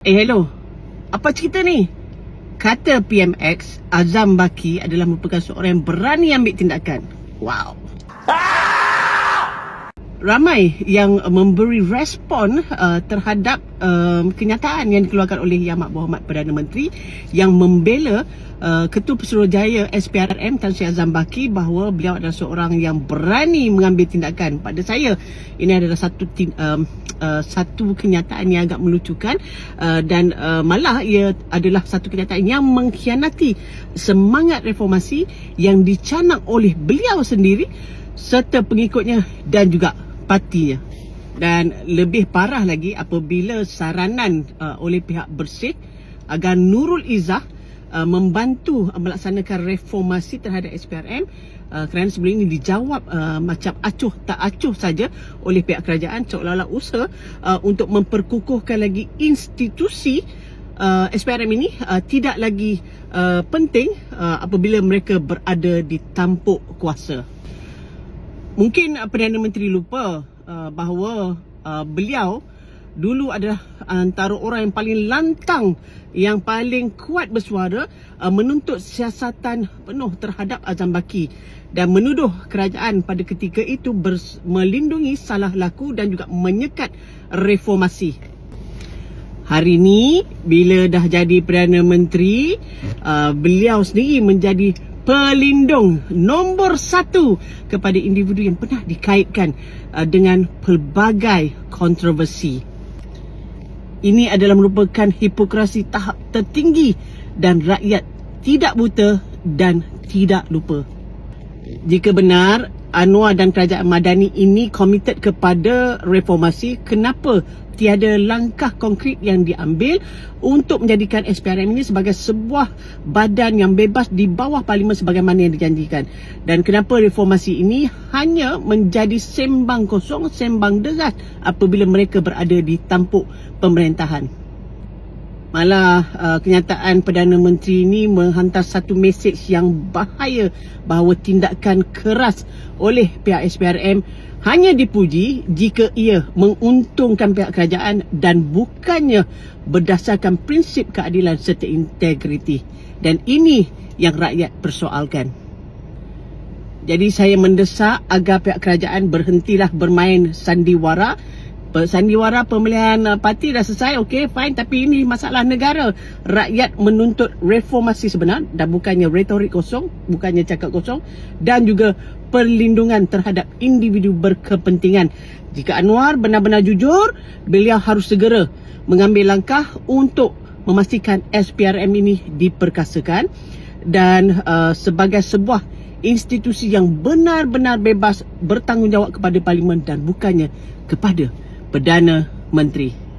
Eh hello, apa cerita ni? Kata PMX, Azam Baki adalah merupakan seorang yang berani ambil tindakan. Wow. Ramai yang memberi respon uh, terhadap um, kenyataan yang dikeluarkan oleh Yang Amat Berhormat Perdana Menteri yang membela uh, Ketua Pesuruhjaya SPRM Tan Sri Azam Baki bahawa beliau adalah seorang yang berani mengambil tindakan. Pada saya ini adalah satu tin, um, uh, satu kenyataan yang agak melucukan uh, dan uh, malah ia adalah satu kenyataan yang mengkhianati semangat reformasi yang dicanang oleh beliau sendiri serta pengikutnya dan juga partinya. Dan lebih parah lagi apabila saranan uh, oleh pihak Bersih agar Nurul Izzah uh, membantu uh, melaksanakan reformasi terhadap SPRM uh, kerana sebelum ini dijawab uh, macam acuh tak acuh saja oleh pihak kerajaan seolah-olah usaha uh, untuk memperkukuhkan lagi institusi uh, SPRM ini uh, tidak lagi uh, penting uh, apabila mereka berada di tampuk kuasa. Mungkin uh, Perdana Menteri lupa uh, bahawa uh, beliau dulu adalah antara orang yang paling lantang yang paling kuat bersuara uh, menuntut siasatan penuh terhadap Azam Baki dan menuduh kerajaan pada ketika itu bers- melindungi salah laku dan juga menyekat reformasi. Hari ini bila dah jadi Perdana Menteri uh, beliau sendiri menjadi pelindung nombor satu kepada individu yang pernah dikaitkan uh, dengan pelbagai kontroversi. Ini adalah merupakan hipokrasi tahap tertinggi dan rakyat tidak buta dan tidak lupa. Jika benar Anwar dan Kerajaan Madani ini komited kepada reformasi, kenapa tiada langkah konkret yang diambil untuk menjadikan SPRM ini sebagai sebuah badan yang bebas di bawah parlimen sebagaimana yang dijanjikan? Dan kenapa reformasi ini hanya menjadi sembang kosong, sembang deras apabila mereka berada di tampuk pemerintahan? Malah uh, kenyataan Perdana Menteri ini menghantar satu mesej yang bahaya bahawa tindakan keras oleh pihak SPRM hanya dipuji jika ia menguntungkan pihak kerajaan dan bukannya berdasarkan prinsip keadilan serta integriti. Dan ini yang rakyat persoalkan. Jadi saya mendesak agar pihak kerajaan berhentilah bermain sandiwara Sandiwara pemilihan uh, parti dah selesai, okey, fine. Tapi ini masalah negara. Rakyat menuntut reformasi sebenar dan bukannya retorik kosong, bukannya cakap kosong. Dan juga perlindungan terhadap individu berkepentingan. Jika Anwar benar-benar jujur, beliau harus segera mengambil langkah untuk memastikan SPRM ini diperkasakan. Dan uh, sebagai sebuah institusi yang benar-benar bebas bertanggungjawab kepada Parlimen dan bukannya kepada Perdana Menteri.